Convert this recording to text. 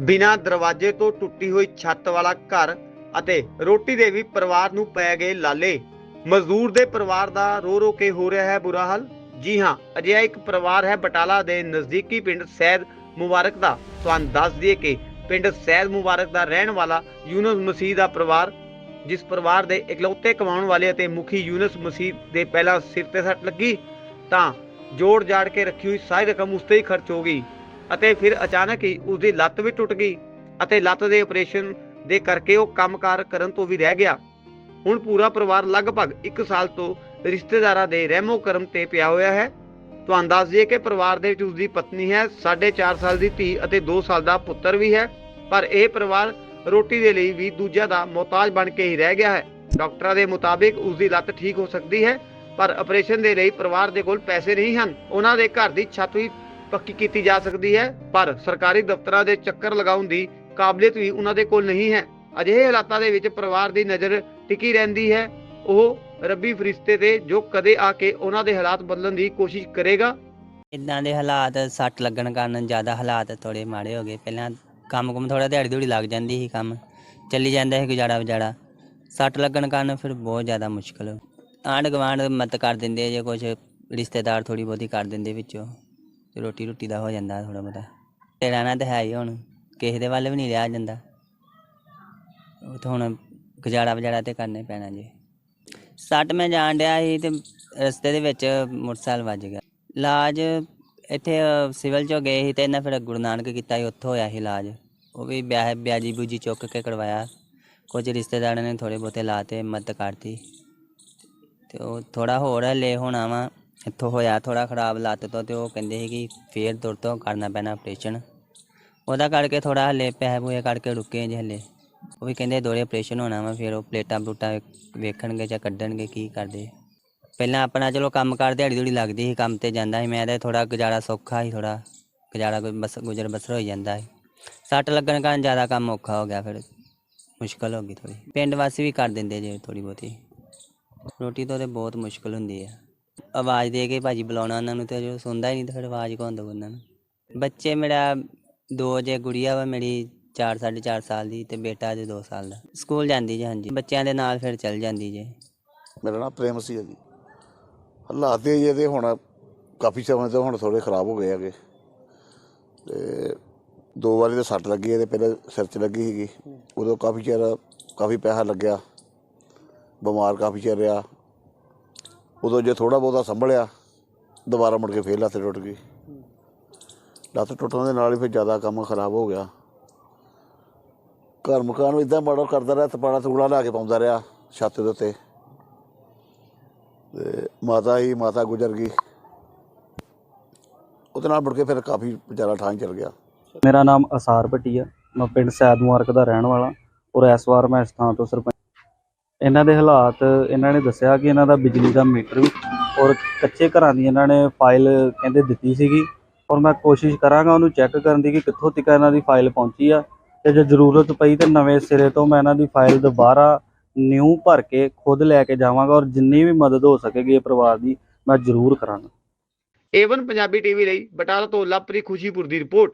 ਬਿਨਾਂ ਦਰਵਾਜ਼ੇ ਤੋਂ ਟੁੱਟੀ ਹੋਈ ਛੱਤ ਵਾਲਾ ਘਰ ਅਤੇ ਰੋਟੀ ਦੇ ਵੀ ਪਰਿਵਾਰ ਨੂੰ ਪੈ ਗਏ ਲਾਲੇ। ਮਜ਼ਦੂਰ ਦੇ ਪਰਿਵਾਰ ਦਾ ਰੋ ਰੋ ਕੇ ਹੋ ਰਿਹਾ ਹੈ ਬੁਰਾ ਹਾਲ। ਜੀ ਹਾਂ, ਅਜਿਹਾ ਇੱਕ ਪਰਿਵਾਰ ਹੈ ਬਟਾਲਾ ਦੇ ਨਜ਼ਦੀਕੀ ਪਿੰਡ ਸੈਦ ਮੁਬਾਰਕ ਦਾ। ਤੁਹਾਨੂੰ ਦੱਸ ਦਈਏ ਕਿ ਪਿੰਡ ਸੈਦ ਮੁਬਾਰਕ ਦਾ ਰਹਿਣ ਵਾਲਾ ਯੂਨਸ ਮਸੀਹ ਦਾ ਪਰਿਵਾਰ, ਜਿਸ ਪਰਿਵਾਰ ਦੇ ਇਕਲੌਤੇ ਕਮਾਉਣ ਵਾਲੇ ਅਤੇ ਮੁਖੀ ਯੂਨਸ ਮਸੀਹ ਦੇ ਪਹਿਲਾਂ ਸਿਰ ਤੇ ਸੱਟ ਲੱਗੀ, ਤਾਂ ਜੋੜ ਜਾੜ ਕੇ ਰੱਖੀ ਹੋਈ ਸਾਰੀ ਰਕਮ ਉਸ ਤੇ ਹੀ ਖਰਚ ਹੋ ਗਈ। ਅਤੇ ਫਿਰ ਅਚਾਨਕ ਹੀ ਉਸ ਦੀ ਲੱਤ ਵੀ ਟੁੱਟ ਗਈ ਅਤੇ ਲੱਤ ਦੇ ਆਪਰੇਸ਼ਨ ਦੇ ਕਰਕੇ ਉਹ ਕੰਮਕਾਰ ਕਰਨ ਤੋਂ ਵੀ ਰਹਿ ਗਿਆ। ਹੁਣ ਪੂਰਾ ਪਰਿਵਾਰ ਲਗਭਗ 1 ਸਾਲ ਤੋਂ ਰਿਸ਼ਤੇਦਾਰਾਂ ਦੇ ਰਹਿਮੋ ਕਰਮ ਤੇ ਪਿਆ ਹੋਇਆ ਹੈ। ਤੁਹਾਨੂੰ ਦੱਸ ਦਈਏ ਕਿ ਪਰਿਵਾਰ ਦੇ ਵਿੱਚ ਉਸ ਦੀ ਪਤਨੀ ਹੈ 4.5 ਸਾਲ ਦੀ ਧੀ ਅਤੇ 2 ਸਾਲ ਦਾ ਪੁੱਤਰ ਵੀ ਹੈ, ਪਰ ਇਹ ਪਰਿਵਾਰ ਰੋਟੀ ਦੇ ਲਈ ਵੀ ਦੂਜਿਆਂ ਦਾ ਮੁਹਤਾਜ ਬਣ ਕੇ ਹੀ ਰਹਿ ਗਿਆ ਹੈ। ਡਾਕਟਰਾਂ ਦੇ ਮੁਤਾਬਿਕ ਉਸ ਦੀ ਲੱਤ ਠੀਕ ਹੋ ਸਕਦੀ ਹੈ, ਪਰ ਆਪਰੇਸ਼ਨ ਦੇ ਲਈ ਪਰਿਵਾਰ ਦੇ ਕੋਲ ਪੈਸੇ ਨਹੀਂ ਹਨ। ਉਹਨਾਂ ਦੇ ਘਰ ਦੀ ਛੱਤ ਵੀ ਪੱਕੀ ਕੀਤੀ ਜਾ ਸਕਦੀ ਹੈ, ਪਰ ਸਰਕਾਰੀ ਦਫ਼ਤਰਾਂ ਦੇ ਚੱਕਰ ਲਗਾਉਣ ਦੀ ਕਾਬਲੀਅਤ ਵੀ ਉਹਨਾਂ ਦੇ ਕੋਲ ਨਹੀਂ ਹੈ। ਅਜਿਹੇ ਹਾਲਾਤਾਂ ਦੇ ਵਿੱਚ ਪਰਿਵਾਰ ਦੀ ਨਜ਼ਰ ਟਿਕੀ ਰਹਿੰਦੀ ਹੈ। ਉਹ ਰੱਬੀ ਫਰਿਸ਼ਤੇ ਤੇ ਜੋ ਕਦੇ ਆ ਕੇ ਉਹਨਾਂ ਦੇ ਹਾਲਾਤ ਬਦਲਣ ਦੀ ਕੋਸ਼ਿਸ਼ ਕਰੇਗਾ। ਇਦਾਂ ਦੇ ਹਾਲਾਤ ਸੱਟ ਲੱਗਣ ਕਾਰਨ ਜ਼ਿਆਦਾ ਹਾਲਾਤ ਥੋੜੇ ਮਾੜੇ ਹੋ ਗਏ। ਪਹਿਲਾਂ ਕੰਮ ਕੁਮ ਥੋੜਾ ਦਿਹਾੜੀ ਦਿਹੜੀ ਲੱਗ ਜਾਂਦੀ ਸੀ ਕੰਮ। ਚੱਲੀ ਜਾਂਦਾ ਸੀ ਗੁਜ਼ਾਰਾ ਵਜਾੜਾ ਸੱਟ ਲੱਗਣ ਕਾਰਨ ਫਿਰ ਬਹੁਤ ਜ਼ਿਆਦਾ ਮੁਸ਼ਕਲ। ਆਂਢ ਗੁਆਂਢ ਮਤ ਕਰ ਦਿੰਦੇ ਜੇ ਕੁਝ ਰਿਸ਼ਤੇਦਾਰ ਥੋੜੀ ਬਹੁਤੀ ਕਰ ਦਿੰਦੇ ਵਿੱਚੋਂ। ਤੇ ਰੋਟੀ ਰੋਟੀ ਦਾ ਹੋ ਜਾਂਦਾ ਥੋੜਾ ਬਹੁਤਾ। ਤੇ ਰਹਿਣਾ ਤਾਂ ਹੈ ਹੀ ਹੁਣ, ਕਿਸੇ ਦੇ ਵੱਲ ਵੀ ਨਹੀਂ ਰਿਹਾ ਜਾਂਦਾ। ਉਹ ਤਾਂ ਹੁਣ ਗੁਜ਼ਾਰਾ ਵਜਾਰਾ ਤੇ ਕਰਨੇ ਪੈਣਾ ਜੀ। ਸੱਟ ਮੈਂ ਜਾਣ ਡਿਆ ਸੀ ਤੇ ਰਸਤੇ ਦੇ ਵਿੱਚ ਮੋਟਰਸਾਈਕਲ ਵੱਜ ਗਿਆ। ਇਲਾਜ ਇੱਥੇ ਸਿਵਲ ਚੋਂ ਗਏ ਸੀ ਤੇ ਇਹਨਾਂ ਫਿਰ ਗੁਰੂ ਨਾਨਕ ਕੀਤਾ ਸੀ, ਉੱਥੋਂ ਹੋਇਆ ਸੀ ਇਲਾਜ। ਉਹ ਵੀ ਵਿਆਹ, ਵਿਆਜੀ ਬੂਜੀ ਚੁੱਕ ਕੇ ਕਰਵਾਇਆ। ਕੁਝ ਰਿਸ਼ਤੇਦਾਰਾਂ ਨੇ ਥੋੜੇ ਬਹੁਤੇ ਲਾਤੇ ਮਦਦ ਕਰਤੀ। ਤੇ ਉਹ ਥੋੜਾ ਹੋਰ ਹਲੇ ਹੋਣਾ ਵਾ। ਇੱਥੋਂ ਹੋਇਆ ਥੋੜਾ ਖਰਾਬ ਲੱਤ ਤੋਂ ਤੇ ਉਹ ਕਹਿੰਦੇ ਸੀ ਕਿ ਫੇਰ ਦੁਰ ਤੋਂ ਕਰਨਾ ਪੈਣਾ ਆਪਰੇਸ਼ਨ ਉਹਦਾ ਕਰਕੇ ਥੋੜਾ ਹਲੇ ਪੈਸੇ ਪੂਏ ਕਰਕੇ ਰੁਕੇ ਜੇ ਹਲੇ। ਉਹ ਵੀ ਕਹਿੰਦੇ ਦੋਰੇ ਆਪਰੇਸ਼ਨ ਹੋਣਾ ਵਾ, ਫਿਰ ਉਹ ਪਲੇਟਾਂ ਪਲੂਟਾਂ ਵੇਖਣਗੇ ਜਾਂ ਕੱਢਣਗੇ ਕੀ ਕਰਦੇ। ਪਹਿਲਾਂ ਆਪਣਾ ਚਲੋ ਕੰਮ ਕਰ ਦਿਹਾੜੀ ਦਿਹੜੀ ਲੱਗਦੀ ਸੀ, ਕੰਮ ਤੇ ਜਾਂਦਾ ਸੀ, ਮੈਂ ਤਾਂ ਥੋੜਾ ਗੁਜ਼ਾਰਾ ਸੌਖਾ ਸੀ ਥੋੜਾ ਗੁਜ਼ਾਰਾ ਕੋਈ ਬਸ, ਗੁਜ਼ਰ ਬਸਰ ਹੋ ਜਾਂਦਾ ਸੀ। ਸੱਟ ਲੱਗਣ ਕਾਰਨ ਜ਼ਿਆਦਾ ਕੰਮ ਔਖਾ ਹੋ ਗਿਆ ਫਿਰ, ਮੁਸ਼ਕਲ ਹੋ ਗਈ ਥੋੜੀ ਪਿੰਡ ਵਾਸੀ ਵੀ ਕਰ ਦਿੰਦੇ ਜੇ ਥੋੜੀ ਬਹੁਤੀ। ਰੋਟੀ ਤੋਂ ਤੇ ਬਹੁਤ ਮੁਸ਼ਕਲ ਹੁੰਦੀ ਹੈ ਆਵਾਜ਼ ਦੇ ਕੇ ਭਾਜੀ ਬੁਲਾਉਣਾ ਉਹਨਾਂ ਨੂੰ ਤੇ ਜੋ ਸੁਣਦਾ ਹੀ ਨਹੀਂ ਤੇ ਫਿਰ ਆਵਾਜ਼ ਕੌਣ ਦਊ ਉਹਨਾਂ ਨੂੰ? ਬੱਚੇ ਮੇਰਾ ਦੋ ਜੇ ਗੁੜੀਆ ਵਾ ਮੇਰੀ 4 4.5 ਸਾਲ ਦੀ ਤੇ ਬੇਟਾ ਜੇ 2 ਸਾਲ ਦਾ। ਸਕੂਲ ਜਾਂਦੀ ਜੇ ਹਾਂਜੀ। ਬੱਚਿਆਂ ਦੇ ਨਾਲ ਫਿਰ ਚੱਲ ਜਾਂਦੀ ਜੇ। ਮੇਰਾ ਨਾਮ ਪ੍ਰੇਮ ਸੀ ਜੀ। ਹਾਲਾਤ ਇਹ ਜਿਹਦੇ ਹੁਣ ਕਾਫੀ ਸਮੇਂ ਤੋਂ ਹੁਣ ਥੋੜੇ ਖਰਾਬ ਹੋ ਗਏ ਹੈਗੇ। ਤੇ ਦੋ ਵਾਰੀ ਤਾਂ ਸੱਟ ਲੱਗੀ ਇਹਦੇ ਪਹਿਲੇ ਸਿਰ 'ਚ ਲੱਗੀ ਸੀਗੀ। ਉਦੋਂ ਕਾਫੀ ਚਿਰ ਕਾਫੀ ਪੈਸਾ ਲੱਗਿਆ। ਬਿਮਾਰ ਕਾਫੀ ਚਿਰ ਰਿਹਾ। ਉਦੋਂ ਜੇ ਥੋੜਾ ਬਹੁਤਾ ਸੰਭਲਿਆ, ਦੁਬਾਰਾ ਮੁੜ ਕੇ ਫੇਰ ਲੱਤ ਟੁੱਟ ਗਈ। ਲੱਤ ਟੁੱਟਣ ਦੇ ਨਾਲ ਹੀ ਫਿਰ ਜ਼ਿਆਦਾ ਕੰਮ ਖਰਾਬ ਹੋ ਗਿਆ। ਘਰ ਮਕਾਨ ਵੀ ਇਦਾਂ ਮਾੜਾ ਕਰਦਾ ਰਿਹਾ ਤਪਾੜਾ ਤੂੜਾ ਲਾ ਕੇ ਪਾਉਂਦਾ ਰਿਹਾ ਛੱਤ ਦੇ ਉੱਤੇ। ਤੇ ਮਾਤਾ ਹੀ ਮਾਤਾ ਗੁਜ਼ਰ ਗਈ। ਉਹਦੇ ਨਾਲ ਮੁੜ ਕੇ ਫਿਰ ਕਾਫੀ ਵਿਚਾਰਾ ਠਾਂ ਚਲ ਗਿਆ। ਮੇਰਾ ਨਾਮ ਅਸਾਰ ਭੱਟੀ ਆ। ਮੈਂ ਪਿੰਡ ਸੈਦ ਮੁਬਾਰਕ ਦਾ ਰਹਿਣ ਵਾਲਾ। ਔਰ ਇਸ ਵਾਰ ਮੈਂ ਇਸ ਥਾਂ ਤੋਂ ਸਰਪੰਚ ਇਹਨਾਂ ਦੇ ਹਾਲਾਤ, ਇਹਨਾਂ ਨੇ ਦੱਸਿਆ ਕਿ ਇਹਨਾਂ ਦਾ ਬਿਜਲੀ ਦਾ ਮੀਟਰ ਵੀ ਔਰ ਕੱਚੇ ਘਰਾਂ ਦੀ ਇਹਨਾਂ ਨੇ ਫਾਈਲ ਕਹਿੰਦੇ ਦਿੱਤੀ ਸੀਗੀ। ਔਰ ਮੈਂ ਕੋਸ਼ਿਸ਼ ਕਰਾਂਗਾ ਉਹਨੂੰ ਚੈੱਕ ਕਰਨ ਦੀ ਕਿ ਕਿੱਥੋਂ ਤੱਕ ਇਹਨਾਂ ਦੀ ਫਾਈਲ ਪਹੁੰਚੀ ਆ। ਤੇ ਜੇ ਜ਼ਰੂਰਤ ਪਈ ਤੇ ਨਵੇਂ ਸਿਰੇ ਤੋਂ ਮੈਂ ਇਹਨਾਂ ਦੀ ਫਾਈਲ ਦੁਬਾਰਾ ਨਿਊ ਭਰ ਕੇ ਖੁਦ ਲੈ ਕੇ ਜਾਵਾਂਗਾ ਔਰ ਜਿੰਨੀ ਵੀ ਮਦਦ ਹੋ ਸਕੇਗੀ ਇਹ ਪਰਿਵਾਰ ਦੀ ਮੈਂ ਜ਼ਰੂਰ ਕਰਾਂਗਾ। ਏਵਨ ਪੰਜਾਬੀ ਟੀਵੀ ਲਈ ਬਟਾਲਾ ਤੋਂ ਲਵਪ੍ਰੀਤ ਖੁਸ਼ੀਪੁਰ ਦੀ ਰਿਪੋਰਟ।